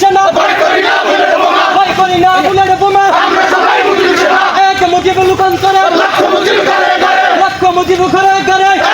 সেনা ভয় করি না বুলেট বোমা। ভয় করি লক্ষ মুজিব ঘরে ঘরে। লক্ষ মুজিব ঘরে ঘরে।